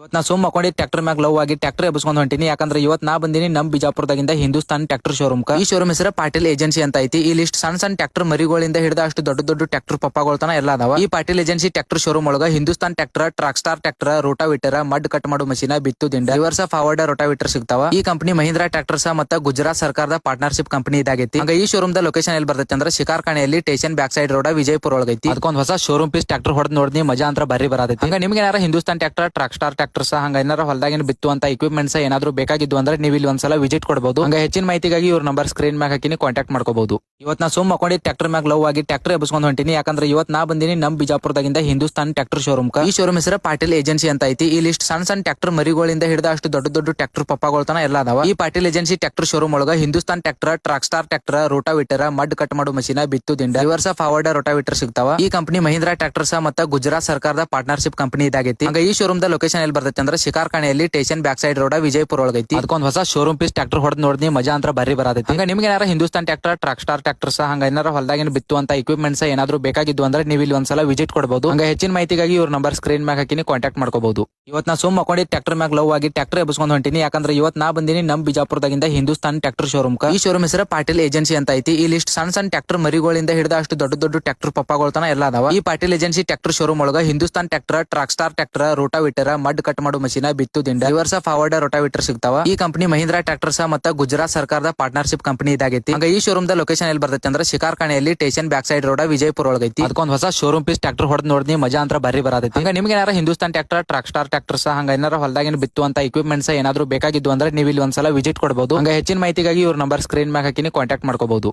ಇವತ್ ನಾ ಸುಮ್ ಮಕ್ಕೊಂಡಿ ಟ್ರ್ಯಾಕ್ಟರ್ ಮ್ಯಾಗ ಲವ್ ಆಗಿ ಟ್ರ್ಯಾಕ್ಟರ್ ಎಬ್ಸ್ಕೊಂಡ್ ಹೊಂಟಿನಿ. ಯಾಕಂದ್ರೆ ಇವತ್ತು ನಾ ಬಂದಿನಿ ನಮ್ ಬಿಜಾಪುರದಾಗಿಂದ ಹಿಂದೂಸ್ತಾನ್ ಟ್ರ್ಯಾಕ್ಟರ್ ಶೋರೂಮ್ ಈ ಶೋರೂಮ್ ಹೆಸರು ಪಾಟೀಲ್ ಏಜೆನ್ಸಿ ಅಂತ ಐತಿ. ಈ ಲಿಸ್ಟ್ ಸಣ್ಣ ಸಣ್ಣ ಟ್ರ್ಯಾಕ್ಟರ್ ಮರಿಗಳಿಂದ ಹಿಡಿದ ಅಷ್ಟು ದೊಡ್ಡ ದೊಡ್ಡ ಟ್ರ್ಯಾಕ್ಟರ್ ಪಪ್ಪಗಳತನ ಎಲ್ಲ ಅದಾವ. ಈ ಪಾಟೀಲ್ ಏಜೆನ್ಸಿ ಟ್ರ್ಯಾಕ್ಟರ್ ಶೋರೂಮ್ ಒಳಗ Hindustan tractor track star tractor rotavator mud cut ಮಾಡೋ ಮಷೀನ್ ಬಿತ್ತು ದಿಂಡ ರಿವರ್ಸ್ ಫಾರ್ವರ್ಡ್ ರೋಟಾವಿಟರ್ ಸಿಗ್ತಾವ. ಈ ಕಂಪನಿ ಮಹೀಂದ್ರಾ ಟ್ರ್ಯಾಕ್ಟರ್ಸ್ ಮತ್ತು ಗುಜರಾತ್ ಸರ್ಕಾರದ ಪಾರ್ಟ್ನರ್ಶಿಪ್ ಕಂಪನಿ ಇದಾಗೈತಿ. ಹಂಗ ಈ ಶೋರೂಮ್ ದ ಲೊಕೇಶನ್ ಎಲ್ಲಿ ಬರ್ತೈತೆ ಅಂದ್ರೆ ಶಿಕಾರ್ಖಾನೆಯಲ್ಲಿ station back side road Vijayapura ಒಳಗೈತಿ. ಅದಕ್ಕೊಂದ್ ಹೊಸ ಶೋರೂಮ್ ಪೀಸ್ ಟ್ರ್ಯಾಕ್ಟರ್ ಹೊಡೆದ್ ನೋಡಿದ್ನಿ ಮಜಾ ಅಂತ ಬರ್ರಿ ಬರತೈತಿ. ಹಂಗ ನಿಮ್ಗೆ ಏನಾರ Hindustan tractor track star tractors ಹಂಗ ಏನಾರ ಹೊಲದಾಗಿನ ಬಿತ್ತುವಂತ ಇಕ್ವಿಪ್ಮೆಂಟ್ಸ್ ಏನಾದ್ರು ಬೇಕಾಗಿದ್ದು ಅಂದ್ರೆ ನೀವು ಇಲ್ಲಿ ಒಂದ್ಸಲ ವಿಸಿಟ್ ಕೊಡಬಹುದು ಹಂಗ ಹೆಚ್ಚಿನ ಮಾಹಿತಿಗಾಗಿ ಇವ್ರ ನಂಬರ್ ಸ್ಕ್ರೀನ್ ಮ್ಯಾಗ ಹಾಕಿನಿ ಕಾಂಟ್ಯಾಕ್ಟ್ ಮಾಡ್ಕೋಬಹುದು ಇವತ್ ನಾ ಸುಮ್ ಹಾಕೊಂಡು ಟ್ರ್ಯಾಕ್ಟರ್ ಮ್ಯಾಗ ಲವ್ ಆಗಿ ಟ್ರ್ಯಾಕ್ಟರ್ ಎಬ್ಸ್ಕೊಂಡ್ ಹೊಂಟಿನಿ. ಯಾಕಂದ್ರೆ ಇವತ್ ನಾ ಬಂದಿನಿ ನಮ್ ಬಿಜಾಪುರದಾಗಿಂದ ಹಿಂದೂಸ್ತಾನ್ ಟ್ರ್ಯಾಕ್ಟರ್ ಶೋರೂಮ್ ಈ ಶೋರೂಮ್ ಹೆಸರು ಪಾಟೀಲ್ ಏಜೆನ್ಸಿ ಅಂತ ಐತಿ. ಈ ಲಿಸ್ಟ್ ಸಣ್ಣ ಸಣ್ಣ ಟ್ರಾಕ್ಟರ್ ಮರಿಗಳಿಂದ ಹಿಡಿದ ಅಷ್ಟು ದೊಡ್ಡ ದೊಡ್ಡ ಟ್ರ್ಯಾಕ್ಟರ್ ಪಪ್ಪಗಳ ತನ ಎಲ್ಲ ಅದಾವ. ಈ ಪಾಟೀಲ್ ಏಜೆನ್ಸಿ ಟ್ರ್ಯಾಕ್ಟರ್ ಶೋರೂಮ್ ಒಳಗ Hindustan tractor track star tractor rotavator mud cut ಮಾಡೋ ಮಷೀನ್ ಬಿತ್ತು ದಿಂಡ ರಿವರ್ಸ್ ಫಾರ್ವರ್ಡ್ ರೋಟಾವಿಟರ್ ಸಿಗ್ತಾವ. ಈ ಕಂಪನಿ ಮಹೀಂದ್ರಾ ಟ್ರ್ಯಾಕ್ಟರ್ಸ್ ಮತ್ತು ಗುಜರಾತ್ ಸರ್ಕಾರದ ಪಾರ್ಟ್ನರ್ಶಿಪ್ ಕಂಪನಿ ಇದಾಗೈತಿ. ಈ ಶೋರೂಮ್ ದ ಲೊಕೇಶನ್ ಎಲ್ಲಿ ಬರ್ತೈತೆ ಅಂದ್ರೆ ಶಿಕಾರ್ಖಾನೆಯಲ್ಲಿ station back side road Vijayapura ಒಳಗೈತಿ ಅದಕ್ಕೊಂದ್ ಹೊಸ ಶೋರೂಮ್ ಪೀಸ್ ಟ್ರಾಕ್ಟರ್ ಹೊಡೆದ್ ನೋಡಿದ್ನಿ ಮಜಾ ಅಂತ ಬರಿ ಬರತೈತಿ. ಹಂಗ ನಿಮ್ಗೆ ಏನಾರ Hindustan tractor track star tractors ಹಂಗ ಏನಾರ ಹೊಲದಾಗಿನ ಬಿತ್ತು ಅಂತ ಇಕ್ವಿಪ್ಮೆಂಟ್ಸ್ ಏನಾದ್ರು ಬೇಕಾಗಿದ್ದು ಅಂದ್ರೆ ನೀವು ಇಲ್ಲಿ ಒಂದ್ಸಲ ವಿಸಿಟ್ ಕೊಡಬಹುದು ಹಂಗ ಹೆಚ್ಚಿನ ಮಾಹಿತಿಗಾಗಿ ಇವ್ರ ನಂಬರ್ ಸ್ಕ್ರೀನ್ ಮ್ಯಾಗ ಹಾಕಿನಿ ಕಾಂಟ್ಯಾಕ್ಟ್ ಮಾಡ್ಕೋಬಹುದು ಇವತ್ ನಾ ಸುಮ್ ಮಕ್ಕೊಂಡಿ ಟ್ರಾಕ್ಟರ್ ಮ್ಯಾಗ ಲವ್ ಆಗಿ ಟ್ರಾಕ್ಟರ್ ಎಬ್ಸ್ಕೊಂಡ್ ಹೊಂಟಿನಿ. ಯಾಕಂದ್ರೆ ಇವತ್ ನಾ ಬಂದಿನಿ ನಮ್ ಬಿಜಾಪುರದಾಗಿಂದ ಹಿಂದೂಸ್ತಾನ್ ಟ್ರಾಕ್ಟರ್ ಶೋರೂಮ್ ಈ ಶೋರೂಮ್ ಹೆಸರು ಪಾಟೀಲ್ ಏಜೆನ್ಸಿ ಅಂತ ಐತಿ. ಈ ಲಿಸ್ಟ್ ಸಣ್ಣ ಸಣ್ಣ ಟ್ರಾಕ್ಟರ್ ಮರಿಗಳಿಂದ ಹಿಡಿದ ಅಷ್ಟು ದೊಡ್ಡ ದೊಡ್ಡ ಟ್ರಾಕ್ಟರ್ ಪಪ್ಪಗಳ ತನ ಎಲ್ಲ ಅದಾವ. ಈ ಪಾಟೀಲ್ ಏಜೆನ್ಸಿ ಟ್ರಾಕ್ಟರ್ ಶೋರೂಮ್ ಒಳಗ Hindustan tractor track star tractor rotavator mud cut ಮಾಡೋ ಮಷೀನ್ ಬಿತ್ತು ದಿಂಡ ರಿವರ್ಸ್ ಫಾರ್ವರ್ಡ್ ರೋಟಾವಿಟರ್ ಸಿಗ್ತಾವ. ಈ ಕಂಪನಿ ಮಹೀಂದ್ರಾ ಟ್ರಾಕ್ಟರ್ಸ್ ಮತ್ತ ಗುಜರಾತ್ ಸರ್ಕಾರದ ಪಾರ್ಟ್ನರ್ಶಿಪ್ ಕಂಪನಿ ಇದಾಗೈತಿ. ಹಂಗ ಈ ಶೋರೂಮ್ ದ ಲೊಕೇಶನ್ ಎಲ್ಲಿ ಬರ್ತೈತೆ ಅಂದ್ರೆ ಶಿಕಾರ್ಖಾನೆಯಲ್ಲಿ station back side road Vijayapura ಒಳಗೈತಿ. ಅದಕ್ಕೊಂದ್ ಹೊಸ ಶೋರೂಮ್ ಪೀಸ್ ಟ್ರಾಕ್ಟರ್ ಹೊಡೆದ್ ನೋಡಿದ್ನಿ ಮಜಾ ಅಂತ ಬರಿ ಬರತೈತಿ. ಹಂಗ ನಿಮ್ಗೆ ಏನಾರ Hindustan tractor track star tractors ಹಂಗ ಏನಾರ ಹೊಲದಾಗಿನ ಬಿತ್ತು ಅಂತ ಇಕ್ವಿಪ್ಮೆಂಟ್ಸ್ ಏನಾದ್ರು ಬೇಕಾಗಿದ್ದು ಅಂದ್ರೆ ನೀವು ಇಲ್ಲಿ ಒಂದ್ಸಲ ವಿಸಿಟ್ ಕೊಡಬಹುದು ಹಂಗ ಹೆಚ್ಚಿನ ಮಾಹಿತಿಗಾಗಿ ಇವ್ರ ನಂಬರ್ ಸ್ಕ್ರೀನ್ ಮ್ಯಾಗ ಹಾಕಿನಿ ಕಾಂಟ್ಯಾಕ್ಟ್ ಮಾಡ್ಕೋಬಹುದು